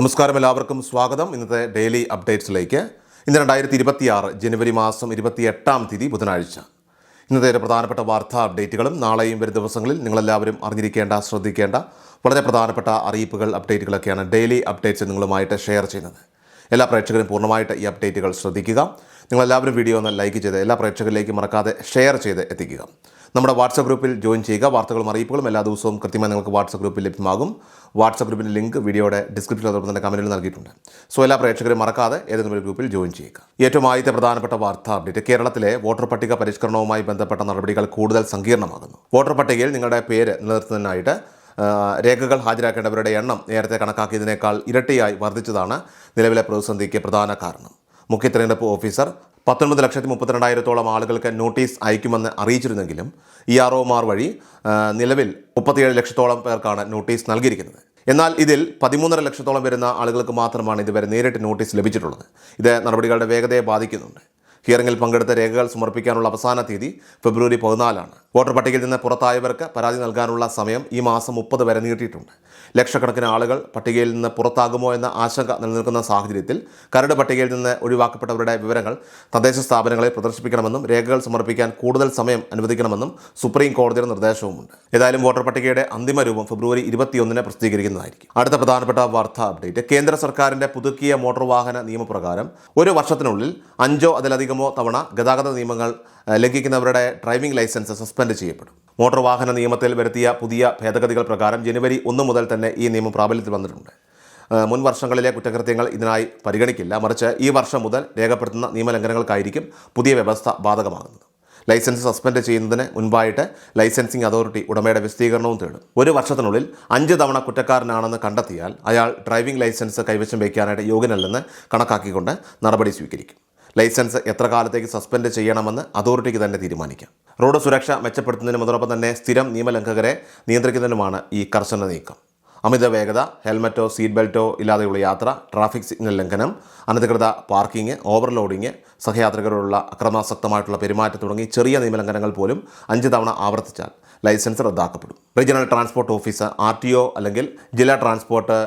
നമസ്കാരം എല്ലാവർക്കും സ്വാഗതം. ഇന്നത്തെ ഡെയിലി അപ്ഡേറ്റ്സിലേക്ക്. ഇന്ന് രണ്ടായിരത്തി ഇരുപത്തിയാറ് ജനുവരി മാസം ഇരുപത്തി എട്ടാം തീയതി ബുധനാഴ്ച. ഇന്നത്തെ പ്രധാനപ്പെട്ട വാർത്താ അപ്ഡേറ്റുകളും നാളെയും വരും ദിവസങ്ങളിൽ നിങ്ങളെല്ലാവരും അറിഞ്ഞിരിക്കേണ്ട ശ്രദ്ധിക്കേണ്ട വളരെ പ്രധാനപ്പെട്ട അറിയിപ്പുകൾ അപ്ഡേറ്റുകളൊക്കെയാണ് ഡെയിലി അപ്ഡേറ്റ്സ് നിങ്ങളുമായിട്ട് ഷെയർ ചെയ്യുന്നത്. എല്ലാ പ്രേക്ഷകരും പൂർണമായിട്ട് ഈ അപ്ഡേറ്റുകൾ ശ്രദ്ധിക്കുക. നിങ്ങളെല്ലാവരും വീഡിയോ ഒന്ന് ലൈക്ക് ചെയ്ത് എല്ലാ പ്രേക്ഷകരിലേക്കും മറക്കാതെ ഷെയർ ചെയ്ത് എത്തിക്കുക. നമ്മുടെ വാട്സപ്പ് ഗ്രൂപ്പിൽ ജോയിൻ ചെയ്യുക. വാർത്തകളും അറിയിപ്പുകളും എല്ലാ ദിവസവും കൃത്യമായി നിങ്ങൾക്ക് വാട്സപ്പ് ഗ്രൂപ്പിൽ ലഭ്യമാകും. വാട്സപ്പ് ഗ്രൂപ്പിന്റെ ലിങ്ക് വീഡിയോയുടെ ഡിസ്ക്രിപ്ഷനിൽ അതോടൊപ്പം തന്നെ കമന്റിൽ നൽകിയിട്ടുണ്ട്. സോ എല്ലാ പ്രേക്ഷകരും മറക്കാതെ ഏതെങ്കിലും ഒരു ഗ്രൂപ്പിൽ ജോയിൻ ചെയ്യുക. ഏറ്റവും ആദ്യത്തെ പ്രധാനപ്പെട്ട വാർത്ത അപ്ഡേറ്റ്. കേരളത്തിലെ വോട്ടർ പട്ടിക പരിഷ്കരണവുമായി ബന്ധപ്പെട്ട നടപടികൾ കൂടുതൽ സങ്കീർണമാകുന്നു. വോട്ടർ പട്ടികയിൽ നിങ്ങളുടെ പേര് നിലനിർത്തുന്നതിനായിട്ട് രേഖകൾ ഹാജരാക്കേണ്ടവരുടെ എണ്ണം നേരത്തെ കണക്കാക്കിയതിനേക്കാൾ ഇരട്ടിയായി വർദ്ധിച്ചതാണ് നിലവിലെ പ്രതിസന്ധിക്ക് പ്രധാന കാരണം. മുഖ്യ തെരഞ്ഞെടുപ്പ് ഓഫീസർ പത്തൊൻപത് ലക്ഷത്തി മുപ്പത്തിരണ്ടായിരത്തോളം ആളുകൾക്ക് നോട്ടീസ് അയക്കുമെന്ന് അറിയിച്ചിരുന്നെങ്കിലും ഇ ആർ ഒമാർ വഴി നിലവിൽ മുപ്പത്തിയേഴ് ലക്ഷത്തോളം പേർക്കാണ് നോട്ടീസ് നൽകിയിരിക്കുന്നത്. എന്നാൽ ഇതിൽ പതിമൂന്നര ലക്ഷത്തോളം വരുന്ന ആളുകൾക്ക് മാത്രമാണ് ഇതുവരെ നേരിട്ട് നോട്ടീസ് ലഭിച്ചിട്ടുള്ളത്. ഇത് നടപടികളുടെ വേഗതയെ ബാധിക്കുന്നുണ്ട്. ഹിയറിംഗിൽ പങ്കെടുത്ത രേഖകൾ സമർപ്പിക്കാനുള്ള അവസാന തീയതി ഫെബ്രുവരി പതിനാലാണ്. വോട്ടർ പട്ടികയിൽ നിന്ന് പുറത്തായവർക്ക് പരാതി നൽകാനുള്ള സമയം ഈ മാസം മുപ്പത് വരെ നീട്ടിയിട്ടുണ്ട്. ലക്ഷക്കണക്കിന് ആളുകൾ പട്ടികയിൽ നിന്ന് പുറത്താകുമോ എന്ന ആശങ്ക നിലനിൽക്കുന്ന സാഹചര്യത്തിൽ കരട് പട്ടികയിൽ നിന്ന് ഒഴിവാക്കപ്പെട്ടവരുടെ വിവരങ്ങൾ തദ്ദേശ സ്ഥാപനങ്ങളെ പ്രദർശിപ്പിക്കണമെന്നും രേഖകൾ സമർപ്പിക്കാൻ കൂടുതൽ സമയം അനുവദിക്കണമെന്നും സുപ്രീം കോടതിയുടെ നിർദ്ദേശവുമുണ്ട്. ഏതായാലും വോട്ടർ പട്ടികയുടെ അന്തിമ രൂപം ഫെബ്രുവരി ഇരുപത്തിയൊന്നിന് പ്രസിദ്ധീകരിക്കുന്നതായിരിക്കും. അടുത്ത പ്രധാനപ്പെട്ട വാർത്താ അപ്ഡേറ്റ്. കേന്ദ്ര സർക്കാരിന്റെ പുതുക്കിയ മോട്ടോർ വാഹന നിയമപ്രകാരം ഒരു വർഷത്തിനുള്ളിൽ അഞ്ചോ അതിലധികമോ തവണ ഗതാഗത നിയമങ്ങൾ ലംഘിക്കുന്നവരുടെ ഡ്രൈവിംഗ് ലൈസൻസ് സസ്പെൻഡ് ചെയ്യപ്പെടും. മോട്ടോർ വാഹന നിയമത്തിൽ വരുത്തിയ പുതിയ ഭേദഗതികൾ പ്രകാരം ജനുവരി ഒന്ന് മുതൽ തന്നെ ഈ നിയമം പ്രാബല്യത്തിൽ വന്നിട്ടുണ്ട്. മുൻ വർഷങ്ങളിലെ കുറ്റകൃത്യങ്ങൾ ഇതിനായി പരിഗണിക്കില്ല. മറിച്ച് ഈ വർഷം മുതൽ രേഖപ്പെടുത്തുന്ന നിയമലംഘനങ്ങൾക്കായിരിക്കും പുതിയ വ്യവസ്ഥ ബാധകമാകുന്നത്. ലൈസൻസ് സസ്പെൻഡ് ചെയ്യുന്നതിന് മുൻപായിട്ട് ലൈസൻസിംഗ് അതോറിറ്റി ഉടമയുടെ വിശദീകരണവും തേടും. ഒരു വർഷത്തിനുള്ളിൽ അഞ്ച് തവണ കുറ്റക്കാരനാണെന്ന് കണ്ടെത്തിയാൽ അയാൾ ഡ്രൈവിംഗ് ലൈസൻസ് കൈവശം വയ്ക്കാനായിട്ട് യോഗ്യനല്ലെന്ന് കണക്കാക്കിക്കൊണ്ട് നടപടി സ്വീകരിക്കും. ലൈസൻസ് എത്ര കാലത്തേക്ക് സസ്പെൻഡ് ചെയ്യണമെന്ന് അതോറിറ്റിക്ക് തന്നെ തീരുമാനിക്കാം. റോഡ് സുരക്ഷ മെച്ചപ്പെടുത്തുന്നതിനും അതോടൊപ്പം തന്നെ സ്ഥിരം നിയമലംഘകരെ നിയന്ത്രിക്കുന്നതിനുമാണ് ഈ കർശന നീക്കം. അമിത വേഗത ഹെൽമറ്റോ സീറ്റ് ബെൽറ്റോ ഇല്ലാതെയുള്ള യാത്ര ട്രാഫിക് സിഗ്നൽ ലംഘനം അനധികൃത പാർക്കിംഗ് ഓവർലോഡിംഗ് സഹയാത്രികരോടുള്ള അക്രമാസക്തമായിട്ടുള്ള പെരുമാറ്റം തുടങ്ങി ചെറിയ നിയമലംഘനങ്ങൾ പോലും അഞ്ച് തവണ ആവർത്തിച്ചാൽ ലൈസൻസ് റദ്ദാക്കപ്പെടും. Regional transport office R T O അല്ലെങ്കിൽ ജില്ലാ ട്രാൻസ്പോർട്ട്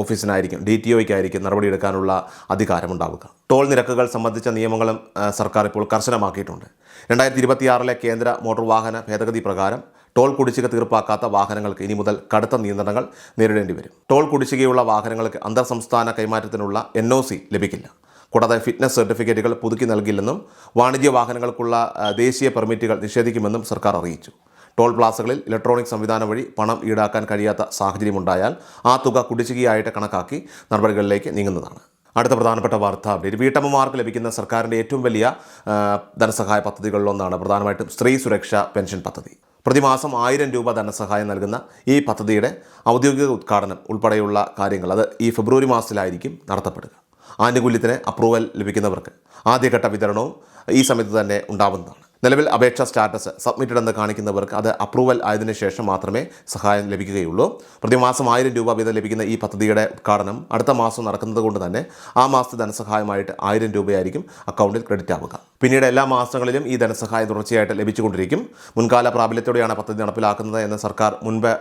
ഓഫീസിനായിരിക്കും ഡി ടി ഒയ്ക്കായിരിക്കും നടപടിയെടുക്കാനുള്ള അധികാരമുണ്ടാവുക. ടോൾ നിരക്കുകൾ സംബന്ധിച്ച നിയമങ്ങളും സർക്കാർ ഇപ്പോൾ കർശനമാക്കിയിട്ടുണ്ട്. രണ്ടായിരത്തി ഇരുപത്തിയാറിലെ കേന്ദ്ര മോട്ടോർ വാഹന ഭേദഗതി പ്രകാരം ടോൾ കുടിശ്ശിക തീർപ്പാക്കാത്ത വാഹനങ്ങൾക്ക് ഇനി മുതൽ കടുത്ത നിയന്ത്രണങ്ങൾ നേരിടേണ്ടി വരും. ടോൾ കുടിശ്ശികയുള്ള വാഹനങ്ങൾക്ക് അന്തർ സംസ്ഥാന കൈമാറ്റത്തിനുള്ള എൻ ലഭിക്കില്ല. കൂടാതെ ഫിറ്റ്നസ് സർട്ടിഫിക്കറ്റുകൾ പുതുക്കി നൽകില്ലെന്നും വാണിജ്യ വാഹനങ്ങൾക്കുള്ള ദേശീയ പെർമിറ്റുകൾ നിഷേധിക്കുമെന്നും സർക്കാർ അറിയിച്ചു. ടോൾ പ്ലാസകളിൽ ഇലക്ട്രോണിക് സംവിധാനം വഴി പണം ഈടാക്കാൻ കഴിയാത്ത സാഹചര്യമുണ്ടായാൽ ആ തുക കുടിശ്ശികയായിട്ട് കണക്കാക്കി നടപടികളിലേക്ക് നീങ്ങുന്നതാണ്. അടുത്ത പ്രധാനപ്പെട്ട വാർത്ത അപ്ഡേറ്റ് വീട്ടമ്മമാർക്ക് ലഭിക്കുന്ന സർക്കാരിന്റെ ഏറ്റവും വലിയ ധനസഹായ പദ്ധതികളിലൊന്നാണ് പ്രധാനമായിട്ടും സ്ത്രീ സുരക്ഷ പെൻഷൻ പദ്ധതി. പ്രതിമാസം ആയിരം രൂപ ധനസഹായം നൽകുന്ന ഈ പദ്ധതിയുടെ ഔദ്യോഗിക ഉദ്ഘാടനം ഉൾപ്പെടെയുള്ള കാര്യങ്ങൾ അത് ഈ ഫെബ്രുവരി മാസത്തിലായിരിക്കും നടത്തപ്പെടുക. ആനുകൂല്യത്തിന് അപ്രൂവൽ ലഭിക്കുന്നവർക്ക് ആദ്യഘട്ട വിതരണവും ഈ സമയത്ത് തന്നെ ഉണ്ടാവുന്നതാണ്. നിലവിൽ അപേക്ഷ സ്റ്റാറ്റസ് സബ്മിറ്റഡ് എന്ന് കാണിക്കുന്നവർക്ക് അത് അപ്രൂവൽ ആയതിനു ശേഷം മാത്രമേ സഹായം ലഭിക്കുകയുള്ളൂ. പ്രതിമാസം ആയിരം രൂപ വീതം ലഭിക്കുന്ന ഈ പദ്ധതിയുടെ ഉദ്ഘാടനം അടുത്ത മാസം നടക്കുന്നത് കൊണ്ട് തന്നെ ആ മാസത്തെ ധനസഹായമായിട്ട് ആയിരം രൂപയായിരിക്കും അക്കൗണ്ടിൽ ക്രെഡിറ്റ് ആവുക. പിന്നീട് എല്ലാ മാസങ്ങളിലും ഈ ധനസഹായം തുടർച്ചയായിട്ട് ലഭിച്ചുകൊണ്ടിരിക്കും. മുൻകാല പ്രാബല്യത്തോടെയാണ് പദ്ധതി നടപ്പിലാക്കുന്നത് എന്ന് സർക്കാർ മുൻപ്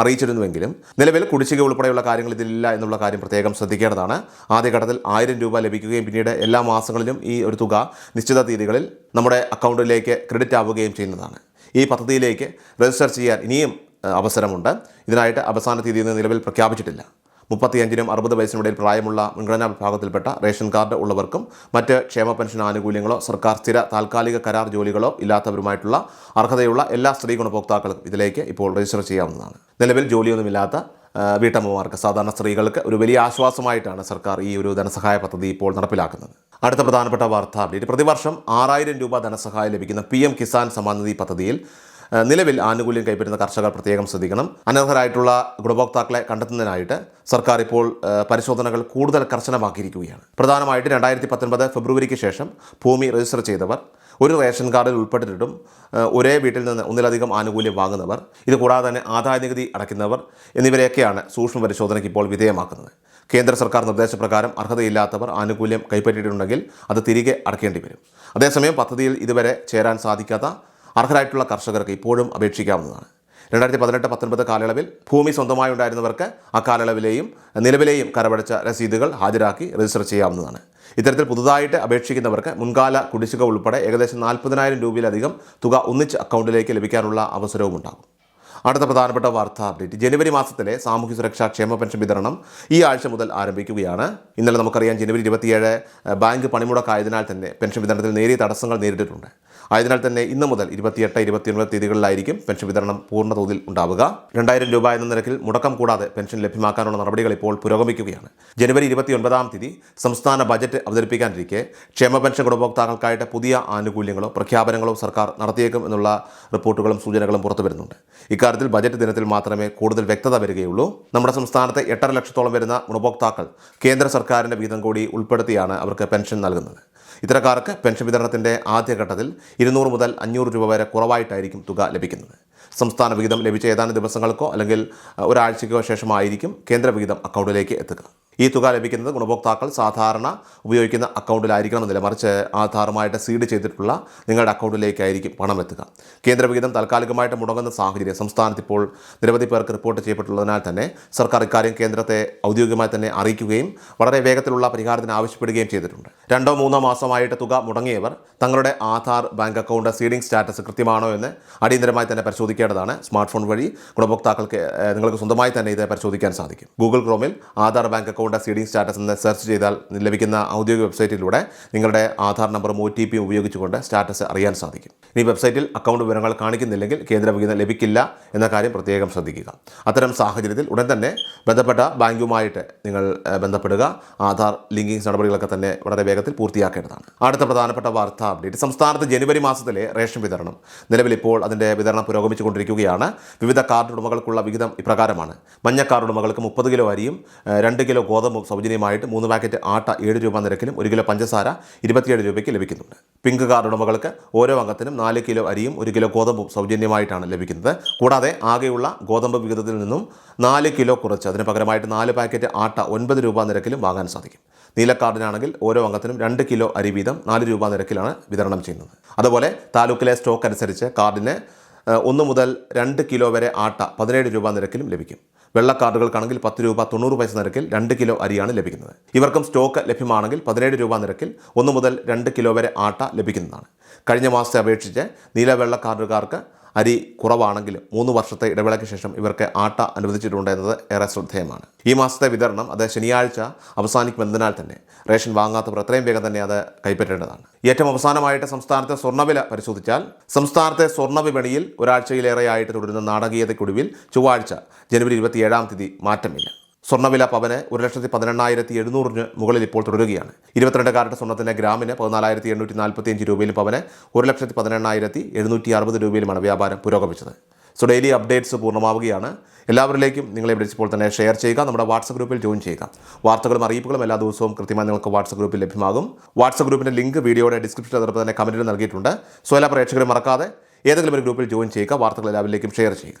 അറിയിച്ചിരുന്നുവെങ്കിലും നിലവിൽ കുടിശ്ശിക ഉൾപ്പെടെയുള്ള കാര്യങ്ങൾ ഇതിലില്ല എന്നുള്ള കാര്യം പ്രത്യേകം ശ്രദ്ധിക്കേണ്ടതാണ്. ആദ്യഘട്ടത്തിൽ ആയിരം രൂപ ലഭിക്കുകയും പിന്നീട് എല്ലാ മാസങ്ങളിലും ഈ ഒരു തുക നിശ്ചിത തീയതികളിൽ നമ്മുടെ അക്കൗണ്ടിലേക്ക് ക്രെഡിറ്റ് ആവുകയും ചെയ്യുന്നതാണ്. ഈ പദ്ധതിയിലേക്ക് രജിസ്റ്റർ ചെയ്യാൻ ഇനിയും അവസരമുണ്ട്. ഇതിനായിട്ട് അവസാന തീയതി നിലവിൽ പ്രഖ്യാപിച്ചിട്ടില്ല. മുപ്പത്തിയഞ്ചിനും അറുപത് വയസ്സിനിടയിൽ പ്രായമുള്ള മുൻഗണനാ വിഭാഗത്തിൽപ്പെട്ട റേഷൻ കാർഡ് ഉള്ളവർക്കും മറ്റ് ക്ഷേമ പെൻഷൻ ആനുകൂല്യങ്ങളോ സർക്കാർ സ്ഥിര താൽക്കാലിക കരാർ ജോലികളോ ഇല്ലാത്തവരുമായിട്ടുള്ള അർഹതയുള്ള എല്ലാ സ്ത്രീ ഗുണഭോക്താക്കൾക്കും ഇതിലേക്ക് ഇപ്പോൾ രജിസ്റ്റർ ചെയ്യാവുന്നതാണ്. നിലവിൽ ജോലിയൊന്നുമില്ലാത്ത വീട്ടമ്മമാർക്ക് സാധാരണ സ്ത്രീകൾക്ക് ഒരു വലിയ ആശ്വാസമായിട്ടാണ് സർക്കാർ ഈ ഒരു ധനസഹായ പദ്ധതി ഇപ്പോൾ നടപ്പിലാക്കുന്നത്. അടുത്ത പ്രധാനപ്പെട്ട വാർത്ത അപ്ഡേറ്റ്. പ്രതിവർഷം ആറായിരം രൂപ ധനസഹായം ലഭിക്കുന്ന പി എം കിസാൻ സമ്മാൻ പദ്ധതിയിൽ നിലവിൽ ആനുകൂല്യം കൈപ്പറ്റുന്ന കർഷകർ പ്രത്യേകം ശ്രദ്ധിക്കണം. അനർഹരായിട്ടുള്ള ഗുണഭോക്താക്കളെ കണ്ടെത്തുന്നതിനായിട്ട് സർക്കാർ ഇപ്പോൾ പരിശോധനകൾ കൂടുതൽ കർശനമാക്കിയിരിക്കുകയാണ്. പ്രധാനമായിട്ട് രണ്ടായിരത്തി പത്തൊൻപത് ഫെബ്രുവരിക്ക് ശേഷം ഭൂമി രജിസ്റ്റർ ചെയ്തവർ ഒരു റേഷൻ കാർഡിൽ ഉൾപ്പെട്ടിട്ടും ഒരേ വീട്ടിൽ നിന്ന് ഒന്നിലധികം ആനുകൂല്യം വാങ്ങുന്നവർ ഇത് കൂടാതെ തന്നെ ആദായ നികുതി അടയ്ക്കുന്നവർ എന്നിവരെയൊക്കെയാണ് സൂക്ഷ്മ പരിശോധനയ്ക്ക് ഇപ്പോൾ വിധേയമാക്കുന്നത്. കേന്ദ്ര സർക്കാർ നിർദ്ദേശപ്രകാരം അർഹതയില്ലാത്തവർ ആനുകൂല്യം കൈപ്പറ്റിയിട്ടുണ്ടെങ്കിൽ അത് തിരികെ അടയ്ക്കേണ്ടി വരും. അതേസമയം പദ്ധതിയിൽ ഇതുവരെ ചേരാൻ സാധിക്കാത്ത അർഹരായിട്ടുള്ള കർഷകർക്ക് ഇപ്പോഴും അപേക്ഷിക്കാവുന്നതാണ്. രണ്ടായിരത്തി പതിനെട്ട് പത്തൊൻപത് കാലയളവിൽ ഭൂമി സ്വന്തമായി ഉണ്ടായിരുന്നവർക്ക് ആ കാലയളവിലെയും നിലവിലെയും കരവടച്ച രസീതുകൾ ഹാജരാക്കി രജിസ്റ്റർ ചെയ്യാവുന്നതാണ്. ഇത്തരത്തിൽ പുതുതായിട്ട് അപേക്ഷിക്കുന്നവർക്ക് മുൻകാല കുടിശ്ശിക ഉൾപ്പെടെ ഏകദേശം നാൽപ്പതിനായിരം രൂപയിലധികം തുക ഒന്നിച്ച് അക്കൗണ്ടിലേക്ക് ലഭിക്കാനുള്ള അവസരവും ഉണ്ടാകും അടുത്ത പ്രധാനപ്പെട്ട വാർത്താ അപ്ഡേറ്റ്. ജനുവരി മാസത്തിലെ സാമൂഹ്യ സുരക്ഷാ ക്ഷേമ പെൻഷൻ വിതരണം ഈ ആഴ്ച മുതൽ ആരംഭിക്കുകയാണ്. ഇന്നലെ നമുക്കറിയാം ജനുവരി ഇരുപത്തിയേഴ് ബാങ്ക് പണിമുടക്കായതിനാൽ തന്നെ പെൻഷൻ വിതരണത്തിൽ നേരിയ തടസ്സങ്ങൾ നേരിട്ടിട്ടുണ്ട്. ആയതിനാൽ തന്നെ ഇന്ന് മുതൽ ഇരുപത്തിയെട്ട് ഇരുപത്തിയൊൻപത് തീയതികളിലായിരിക്കും പെൻഷൻ വിതരണം പൂർണ തോതിൽ ഉണ്ടാവുക. രണ്ടായിരം രൂപ എന്ന നിരക്കിൽ മുടക്കം കൂടാതെ പെൻഷൻ ലഭ്യമാക്കാനുള്ള നടപടികൾ ഇപ്പോൾ പുരോഗമിക്കുകയാണ്. ജനുവരി ഇരുപത്തിയൊൻപതാം തീയതി സംസ്ഥാന ബജറ്റ് അവതരിപ്പിക്കാനിരിക്കെ ക്ഷേമ പെൻഷൻ ഗുണഭോക്താക്കൾക്കായിട്ട് പുതിയ ആനുകൂല്യങ്ങളോ പ്രഖ്യാപനങ്ങളോ സർക്കാർ നടത്തിയേക്കും എന്നുള്ള റിപ്പോർട്ടുകളും സൂചനകളും പുറത്തു വരുന്നുണ്ട് ഇക്കാര്യത്തിൽ ബജറ്റ് ദിനത്തിൽ മാത്രമേ കൂടുതൽ വ്യക്തത വരികയുള്ളൂ. നമ്മുടെ സംസ്ഥാനത്തെ എട്ടര ലക്ഷത്തോളം വരുന്ന ഗുണഭോക്താക്കൾ കേന്ദ്ര സർക്കാരിന്റെ വീതം കൂടി ഉൾപ്പെടുത്തിയാണ് അവർക്ക് പെൻഷൻ നൽകുന്നത്. ഇത്തരക്കാർക്ക് പെൻഷൻ വിതരണത്തിന്റെ ആദ്യഘട്ടത്തിൽ ഇരുന്നൂറ് മുതൽ അഞ്ഞൂറ് രൂപ വരെ കുറവായിട്ടായിരിക്കും തുക ലഭിക്കുന്നത്. സംസ്ഥാന വിഹിതം ലഭിച്ച ഏതാനും ദിവസങ്ങൾക്കോ അല്ലെങ്കിൽ ഒരാഴ്ചയ്ക്കോ ശേഷമായിരിക്കും കേന്ദ്ര വിഹിതം അക്കൗണ്ടിലേക്ക് എത്തുക. ഈ തുക ലഭിക്കുന്നത് ഗുണഭോക്താക്കൾ സാധാരണ ഉപയോഗിക്കുന്ന അക്കൗണ്ടിലായിരിക്കണമെന്നില്ല മറിച്ച് ആധാറുമായിട്ട് സീഡ് ചെയ്തിട്ടുള്ള നിങ്ങളുടെ അക്കൗണ്ടിലേക്കായിരിക്കും പണം എത്തുക. കേന്ദ്ര വിഹിതം താൽക്കാലികമായിട്ട് മുടങ്ങുന്ന സാഹചര്യം സംസ്ഥാനത്ത് ഇപ്പോൾ നിരവധി പേർക്ക് റിപ്പോർട്ട് ചെയ്യപ്പെട്ടുള്ളതിനാൽ തന്നെ സർക്കാർ ഇക്കാര്യം കേന്ദ്രത്തെ ഔദ്യോഗികമായി തന്നെ അറിയിക്കുകയും വളരെ വേഗത്തിലുള്ള പരിഹാരത്തിന് ആവശ്യപ്പെടുകയും ചെയ്തിട്ടുണ്ട്. രണ്ടോ മൂന്നോ മാസമായിട്ട് തുക മുടങ്ങിയവർ തങ്ങളുടെ Aadhaar bank account seeding status കൃത്യമാണോ എന്ന് അടിയന്തരമായി തന്നെ പരിശോധിക്കേണ്ടതാണ്. സ്മാർട്ട് ഫോൺ വഴി ഗുണഭോക്താക്കൾക്ക് നിങ്ങൾക്ക് സ്വന്തമായി തന്നെ ഇത് പരിശോധിക്കാൻ സാധിക്കും. ഗൂഗിൾ ക്രോമിൽ ആധാർ ബാങ്ക് സീഡിംഗ് സ്റ്റാറ്റസ് എന്ന് സെർച്ച് ചെയ്താൽ ലഭിക്കുന്ന ഔദ്യോഗിക വെബ്സൈറ്റിലൂടെ നിങ്ങളുടെ ആധാർ നമ്പറും ഒ ടി പിയും ഉപയോഗിച്ചുകൊണ്ട് സ്റ്റാറ്റസ് അറിയാൻ സാധിക്കും. ഈ വെബ്സൈറ്റിൽ അക്കൗണ്ട് വിവരങ്ങൾ കാണിക്കുന്നില്ലെങ്കിൽ കേന്ദ്ര വിഹിതം ലഭിക്കില്ല എന്ന കാര്യം പ്രത്യേകം ശ്രദ്ധിക്കുക. അത്തരം സാഹചര്യത്തിൽ ഉടൻ തന്നെ ബന്ധപ്പെട്ട ബാങ്കുമായിട്ട് നിങ്ങൾ ബന്ധപ്പെടുക. ആധാർ ലിങ്കിങ് നടപടികളൊക്കെ തന്നെ വളരെ വേഗത്തിൽ പൂർത്തിയാക്കേണ്ടതാണ്. അടുത്ത പ്രധാനപ്പെട്ട വാർത്താ അപ്ഡേറ്റ്. സംസ്ഥാനത്ത് ജനുവരി മാസത്തിലെ റേഷൻ വിതരണം. നിലവിൽ ഇപ്പോൾ അതിന്റെ വിതരണം പുരോഗമിച്ചുകൊണ്ടിരിക്കുകയാണ് വിവിധ കാർഡ് ഉടമകൾക്കുള്ള വിഹിതം ഇപ്രകാരമാണ്. മഞ്ഞ കാർഡ് ഉടമകൾക്ക് മുപ്പത് കിലോ അരിയും രണ്ട് കിലോ ഗോതമ്പും സൗജന്യമായിട്ട് മൂന്ന് പാക്കറ്റ് ആട്ട ഏഴ് രൂപ നിരക്കിലും ഒരു കിലോ പഞ്ചസാര ഇരുപത്തിയേഴ് രൂപയ്ക്ക് ലഭിക്കുന്നുണ്ട്. പിങ്ക് കാർഡ് ഉടമകൾക്ക് ഓരോ അംഗത്തിനും നാല് കിലോ അരിയും ഒരു കിലോ ഗോതമ്പും സൗജന്യമായിട്ടാണ് ലഭിക്കുന്നത്. കൂടാതെ ആകെയുള്ള ഗോതമ്പ് വിഹിതത്തിൽ നിന്നും നാല് കിലോ കുറച്ച് അതിന് പകരമായിട്ട് നാല് പാക്കറ്റ് ആട്ട ഒൻപത് രൂപ നിരക്കിലും വാങ്ങാൻ സാധിക്കും. നീല കാർഡിനാണെങ്കിൽ ഓരോ അംഗത്തിനും രണ്ട് കിലോ അരി വീതം നാല് രൂപ നിരക്കിലാണ് വിതരണം ചെയ്യുന്നത്. അതുപോലെ താലൂക്കിലെ സ്റ്റോക്ക് അനുസരിച്ച് കാർഡിന് ഒന്ന് മുതൽ രണ്ട് കിലോ വരെ ആട്ട പതിനേഴ് രൂപ നിരക്കിലും ലഭിക്കും. വെള്ള കാർഡുകൾക്കാണെങ്കിൽ പത്ത് രൂപ തൊണ്ണൂറ് പൈസ നിരക്കിൽ രണ്ട് കിലോ അരിയാണ് ലഭിക്കുന്നത്. ഇവർക്കും സ്റ്റോക്ക് ലഭ്യമാണെങ്കിൽ പതിനേഴ് രൂപ നിരക്കിൽ ഒന്ന് മുതൽ രണ്ട് കിലോ വരെ ആട്ട ലഭിക്കുന്നതാണ്. കഴിഞ്ഞ മാസത്തെ അപേക്ഷിച്ച് നീല വെള്ള അരി കുറവാണെങ്കിലും മൂന്ന് വർഷത്തെ ഇടവേളയ്ക്ക് ശേഷം ഇവർക്ക് ആട്ട അനുവദിച്ചിട്ടുണ്ട് എന്നത് ഏറെ ശ്രദ്ധേയമാണ്. ഈ മാസത്തെ വിതരണം അത് ശനിയാഴ്ച അവസാനിക്കുമെന്നതിനാൽ തന്നെ റേഷൻ വാങ്ങാത്തവർ എത്രയും വേഗം തന്നെ അത് കൈപ്പറ്റേണ്ടതാണ്. ഏറ്റവും അവസാനമായിട്ട് സംസ്ഥാനത്തെ സ്വർണവില പരിശോധിച്ചാൽ സംസ്ഥാനത്തെ സ്വർണ വിപണിയിൽ ഒരാഴ്ചയിലേറെയായിട്ട് തുടരുന്ന നാടകീയതയ്ക്കൊടുവിൽ ചൊവ്വാഴ്ച ജനുവരി ഇരുപത്തിയേഴാം തീയതി മാറ്റമില്ല. സ്വർണവില പവന് ഒരു ലക്ഷത്തി പതിനെണ്ണായിരത്തി എഴുന്നൂറിന് മുകളിൽ ഇപ്പോൾ തുടരുകയാണ്. ഇരുപത്തിരണ്ട് കാരറ്റ് സ്വർണത്തിന്റെ ഗ്രാമിന് പതിനാലായിരത്തി എണ്ണൂറ്റി നാൽപ്പത്തിയഞ്ച് രൂപയിലും പവന് ഒരു ലക്ഷത്തി പതിനെണ്ണായിരത്തി എഴുന്നൂറ്റി അറുപത് രൂപയിലുമാണ് വ്യാപാരം പുരോഗമിച്ചത്. സോ ഡെയിലി അപ്ഡേറ്റ്സ് പൂർണമാവുകയാണ്. എല്ലാവരിലേക്കും നിങ്ങളെ വിളിച്ചപ്പോൾ തന്നെ ഷെയർ ചെയ്യുക. നമ്മുടെ വാട്സപ്പ് ഗ്രൂപ്പിൽ ജോയിൻ ചെയ്യുക. വാർത്തകളും അറിയിപ്പുകളും എല്ലാ ദിവസവും കൃത്യമായി നിങ്ങൾക്ക് വാട്സപ്പ് ഗ്രൂപ്പിൽ ലഭ്യമാകും. വാട്സപ്പ് ഗ്രൂപ്പിന്റെ ലിങ്ക് വീഡിയോയുടെ ഡിസ്ക്രിപ്ഷൻ അതോടൊപ്പം തന്നെ കമന്റിൽ നൽകിയിട്ടുണ്ട്. സോ എല്ലാ പ്രേക്ഷകരും മറക്കാതെ ഏതെങ്കിലും ഒരു ഗ്രൂപ്പിൽ ജോയിൻ ചെയ്യുക. വാർത്തകൾ എല്ലാവരിലേക്കും ഷെയർ ചെയ്യുക.